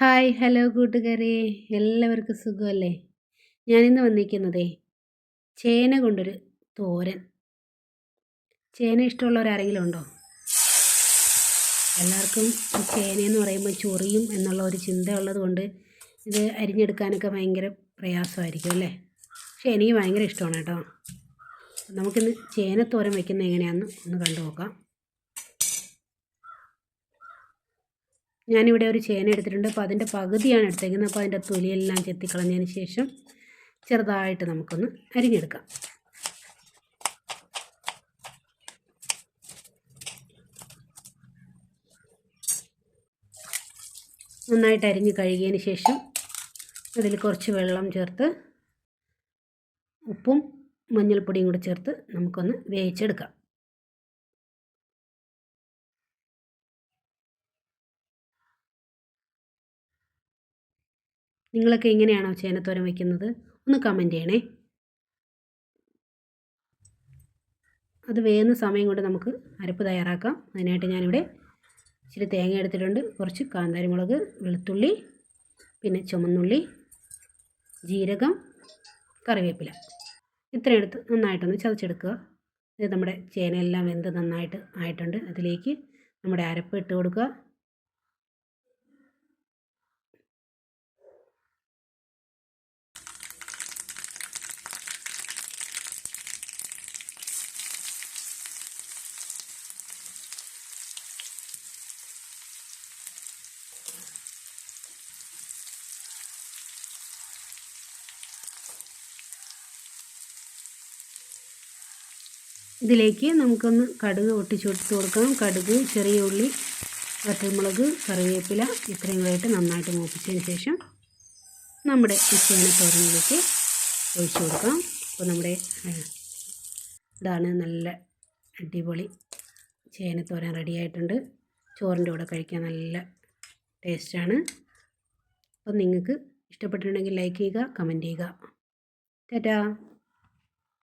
Hi hello കൂട്ടുകാരെ. എല്ലാവർക്കും സുഖമല്ലേ? ഞാനിന്ന് വന്നിരിക്കുന്നതേ ചേന കൊണ്ടൊരു തോരൻ. ചേന ഇഷ്ടമുള്ളവരാരെങ്കിലും ഉണ്ടോ? എല്ലാവർക്കും ചേന എന്ന് പറയുമ്പോൾ ചൊറിയും എന്നുള്ള ഒരു ചിന്ത ഉള്ളത് കൊണ്ട് ഇത് അരിഞ്ഞെടുക്കാനൊക്കെ ഭയങ്കര പ്രയാസമായിരിക്കും അല്ലേ? പക്ഷേ എനിക്ക് ഭയങ്കര ഇഷ്ടമാണ് കേട്ടോ. നമുക്കിന്ന് ചേനത്തോരൻ തോരൻ വയ്ക്കുന്നത് എങ്ങനെയാണെന്ന് ഒന്ന് കണ്ടു നോക്കാം ഞാനിവിടെ ഒരു ചേന എടുത്തിട്ടുണ്ട്. അപ്പോൾ അതിന്റെ പകുതിയാണ് എടുത്തേക്കുന്നത്. അപ്പോൾ അതിന്റെ തൊലിയെല്ലാം ചെത്തിക്കളഞ്ഞതിന് ശേഷം ചെറുതായിട്ട് നമുക്കൊന്ന് അരിഞ്ഞെടുക്കാം. നന്നായിട്ട് അരിഞ്ഞ് കഴുകിയതിന് ശേഷം അതിൽ കുറച്ച് വെള്ളം ചേർത്ത് ഉപ്പും മഞ്ഞൾപ്പൊടിയും കൂടി ചേർത്ത് നമുക്കൊന്ന് വേവിച്ചെടുക്കാം. നിങ്ങളൊക്കെ എങ്ങനെയാണോ ചേനത്തോരൻ വയ്ക്കുന്നത് ഒന്ന് കമന്റ് ചെയ്യണേ. അത് വേകുന്ന സമയം കൊണ്ട് നമുക്ക് അരപ്പ് തയ്യാറാക്കാം. അതിനായിട്ട് ഞാനിവിടെ ഇച്ചിരി തേങ്ങ എടുത്തിട്ടുണ്ട്. കുറച്ച് കാന്താരിമുളക് വെളുത്തുള്ളി പിന്നെ ചുമന്നുള്ളി ജീരകം കറിവേപ്പില. ഇത്രയും എടുത്ത് നന്നായിട്ടൊന്ന് ചതച്ചെടുക്കുക. ഇത് നമ്മുടെ ചേനയെല്ലാം വെന്ത് നന്നായിട്ട് ആയിട്ടുണ്ട്. അതിലേക്ക് നമ്മുടെ അരപ്പ് ഇട്ട് കൊടുക്കുക. ഇതിലേക്ക് നമുക്കൊന്ന് കടുക് ഒട്ടിച്ച് കൊടുത്ത് കൊടുക്കാം കടുക് ചെറിയ ഉള്ളി വറ്റൽമുളക് കറിവേപ്പില ഇത്രയും കൂടെ നന്നായിട്ട് മൂപ്പിച്ചതിന് ശേഷം നമ്മുടെ ഈ ചേനത്തോരനിലേക്ക് ഒഴിച്ചു കൊടുക്കാം അപ്പോൾ നമ്മുടെ ഇതാണ് നല്ല അടിപൊളി ചേനത്തോരൻ റെഡി ആയിട്ടുണ്ട്. ചോറിന്റെ കൂടെ കഴിക്കാൻ നല്ല ടേസ്റ്റാണ് അപ്പം നിങ്ങൾക്ക് ഇഷ്ടപ്പെട്ടിട്ടുണ്ടെങ്കിൽ ലൈക്ക് ചെയ്യുക കമന്റ് ചെയ്യുക. ടാറ്റാ.